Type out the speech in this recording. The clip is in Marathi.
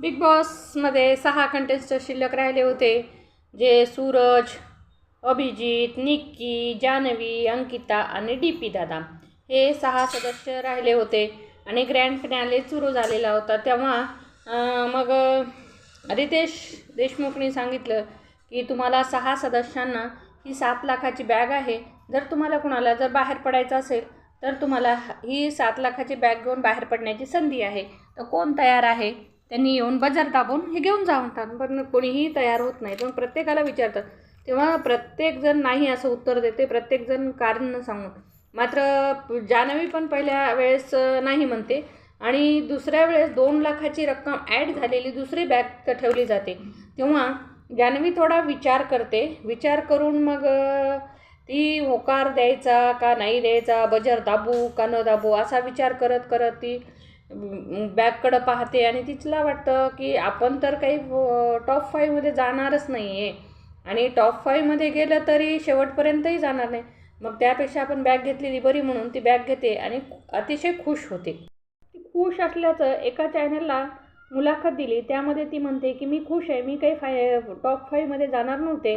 बिग बॉसमध्ये सहा कंटेस्टंट शिल्लक राहिले होते. जे सूरज अभिजित निक्की जान्हवी अंकिता आणि डी पी दादा हे सहा सदस्य राहिले होते आणि ग्रँड फिनाले सुरू झालेला होता. तेव्हा मग रितेश देशमुखनी सांगितलं की तुम्हाला सहा सदस्यांना ही सात लाखाची बॅग आहे. जर तुम्हाला कुणाला जर बाहेर पडायचं असेल तर तुम्हाला ही सात लाखाची बॅग घेऊन बाहेर पडण्याची संधी आहे. तर कोण तयार आहे? त्यांनी येऊन बाजार दाबून हे घेऊन जा म्हणतात पण कोणीही तयार होत नाही. पण प्रत्येकाला विचारतात. तेव्हा प्रत्येकजण नाही असं उत्तर देते प्रत्येकजण कारण सांगून. मात्र जान्हवी पण पहिल्या वेळेस नाही म्हणते. आणि दुसऱ्या वेळेस दोन लाखाची रक्कम ॲड झालेली दुसरी बॅग ठेवली जाते. तेव्हा जान्हवी थोडा विचार करते. विचार करून मग ती होकार द्यायचा का नाही द्यायचा बजर दाबू का न दाबू असा विचार करत करत ती बॅगकडं पाहते आणि तिला वाटतं की आपण तर काही टॉप फाईव्हमध्ये जाणारच नाही आहे आणि टॉप फाईव्हमध्ये गेलं तरी शेवटपर्यंतही जाणार नाही. मग त्यापेक्षा आपण बॅग घेतलेली बरी म्हणून ती बॅग घेते आणि अतिशय खुश होते. ती खुश असल्याचं एका चॅनलला मुलाखत दिली. त्यामध्ये ती म्हणते की मी खुश आहे. मी काही फाय टॉप फाईव्हमध्ये जाणार नव्हते.